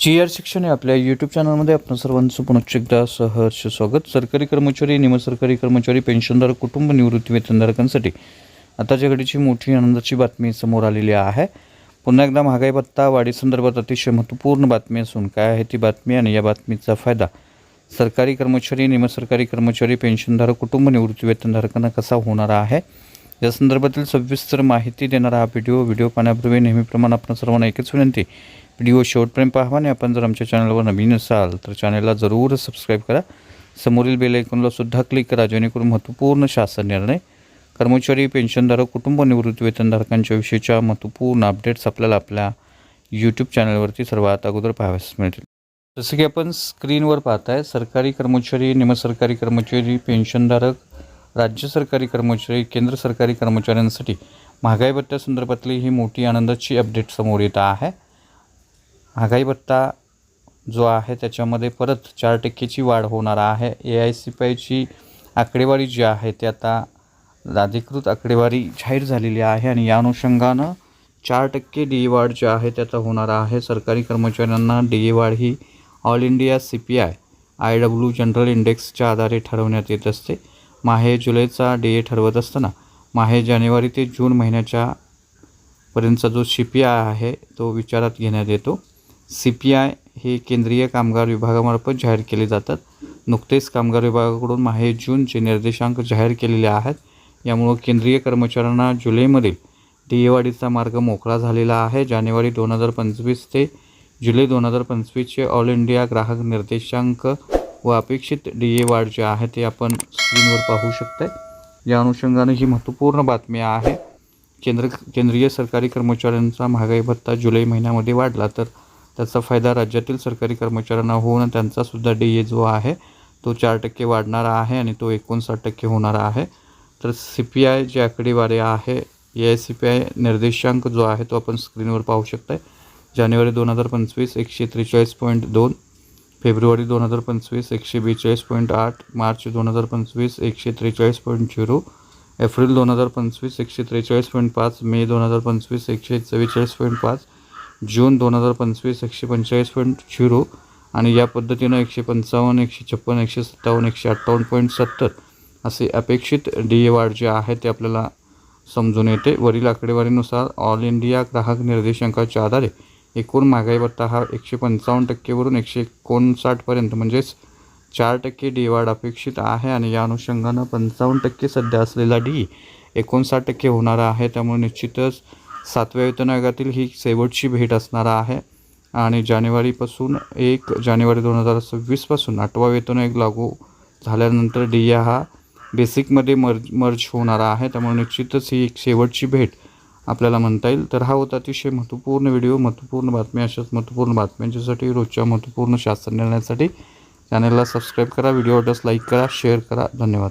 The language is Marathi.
जी आर शिक्षण हे आपल्या यूट्यूब चॅनलमध्ये आपण सर्वांचं पुनश्च एकदा सहर्ष स्वागत. सरकारी कर्मचारी निमसरकारी कर्मचारी पेन्शनधारक कुटुंब निवृत्ती वेतनधारकांसाठी आताच्या घडीची मोठी आनंदाची बातमी समोर आलेली आहे. पुन्हा एकदा महागाई भत्ता वाढीसंदर्भात अतिशय महत्त्वपूर्ण बातमी असून काय आहे ती बातमी आणि या बातमीचा फायदा? सरकारी कर्मचारी निमसरकारी कर्मचारी पेन्शनधारक कुटुंब निवृत्ती वेतनधारकांना कसा होणार आहे? या संदर्भातील सविस्तर माहिती देणारा हा व्हिडिओ व्हिडिओ पाहण्यापूर्वी नेहमीप्रमाणे आपण सर्वांना एकच विनंती व्हिडिओ शेवटपर्यंत पाहावा आणि आपण जर आमच्या चॅनलवर नवीन असाल तर चॅनलला जरूर सबस्क्राईब करा. समोरील बेल आयकॉनला सुद्धा क्लिक करा जेणेकरून महत्त्वपूर्ण शासन निर्णय कर्मचारी पेन्शनधारक कुटुंब निवृत्ती वेतनधारकांच्या विषयीच्या महत्त्वपूर्ण अपडेट्स आपल्याला आपल्या यूट्यूब चॅनलवरती सर्वात अगोदर पाहाव्यास मिळतील. जसं की आपण स्क्रीनवर पाहताय सरकारी कर्मचारी निमसरकारी कर्मचारी पेन्शनधारक राज्य सरकारी कर्मचारी केंद्र सरकारी कर्मचाऱ्यांसाठी महागाई भत्त्यासंदर्भातली ही मोठी आनंदाची अपडेट समोर येत आहे. महागाई भत्ता जो आहे त्याच्यामध्ये परत चार टक्केची वाढ होणार आहे. ए आय सी पी आयची आकडेवारी जी आहे ती आता अधिकृत आकडेवारी जाहीर झालेली आहे आणि या अनुषंगानं चार टक्के डी ए वाढ जी आहे त्याचा आता होणार आहे. सरकारी कर्मचाऱ्यांना डी ए वाढ ही all India C P I I W general इंडेक्सच्या आधारे ठरवण्यात येत असते. माहे जुलैचा डी ए ठरवत असताना माहे जानेवारी ते जून महिन्याच्या पर्यंतचा जो सी पी आय आहे तो विचारात घेण्यात येतो. सी पी आय हे केंद्रीय कामगार विभागामार्फत जाहीर केले जातात. नुकतेच कामगार विभागाकडून माहे जूनचे निर्देशांक जाहीर केलेले आहेत. यामुळं केंद्रीय कर्मचाऱ्यांना जुलैमधील डी ए वाढीचा मार्ग मोकळा झालेला आहे. जानेवारी दोन हजार पंचवीस ते जुलै दोन हजार पंचवीसचे ऑल इंडिया ग्राहक निर्देशांक व अपेक्षित डी ए वाढ जे आहे ते आपण स्क्रीनवर पाहू शकताय. या अनुषंगाने ही महत्त्वपूर्ण बातमी आहे. केंद्र केंद्रीय सरकारी कर्मचाऱ्यांचा महागाई भत्ता जुलै महिन्यामध्ये वाढला तर त्याचा फायदा राज्यातील सरकारी कर्मचाऱ्यांना होऊन त्यांचासुद्धा डी ए जो आहे तो चार टक्के वाढणारा आहे आणि तो एकोणसाठ टक्के होणारा आहे. तर सी पी आय जी आकडेवारी आहे A I C P I निर्देशांक जो आहे तो आपण स्क्रीनवर पाहू शकताय. जानेवारी दोन हजार पंचवीस एकशे त्रेचाळीस पॉईंट दोन फेब्रुवारी दोन हजार पंचवीस एकशे बेचाळीस पॉईंट आठ मार्च दोन हजार पंचवीस एकशे त्रेचाळीस पॉईंट झिरो एप्रिल दोन हजार पंचवीस एकशे त्रेचाळीस पॉईंट पाच मे दोन हजार पंचवीस एकशे चव्वेचाळीस पॉईंट पाच जून दोन हजार पंचवीस एकशे पंचेचाळीस पॉईंट झिरो आणि या पद्धतीनं एकशे पंचावन्न एकशे छप्पन एकशे सत्तावन्न एकशे अठ्ठावन्न पॉईंट सत्तर असे अपेक्षित डी ए वाढ जे आहे ते आपल्याला समजून येते. वरील आकडेवारीनुसार ऑल इंडिया ग्राहक निर्देशांकाच्या आधारे एकूण महागाई भत्ता हा एकशे पंचावन्न टक्केवरून एकशे एकोणसाठपर्यंत म्हणजेच चार टक्के डी वाढ अपेक्षित आहे आणि या अनुषंगानं पंचावन्न टक्के सध्या असलेला डी एकोणसाठ टक्के होणारा आहे. त्यामुळे निश्चितच सातव्या वेतनायोगातील ही शेवटची भेट असणार आहे. आणि जानेवारीपासून एक जानेवारी दोन हजार सव्वीसपासून आठवा वेतनआयोग लागू झाल्यानंतर डी ए हा बेसिकमध्ये मर्ज मर्ज होणार आहे. त्यामुळे निश्चितच ही एक शेवटची भेट आपल्याला म्हणता येईल. तर हा होता अतिशय महत्त्वपूर्ण व्हिडिओ महत्त्वपूर्ण बातम्या अशाच महत्त्वपूर्ण बातम्यांच्यासाठी रोजच्या महत्त्वपूर्ण शासन निर्णयासाठी चॅनलला सबस्क्राईब करा व्हिडिओ आवडल्यास लाईक करा शेअर करा. धन्यवाद.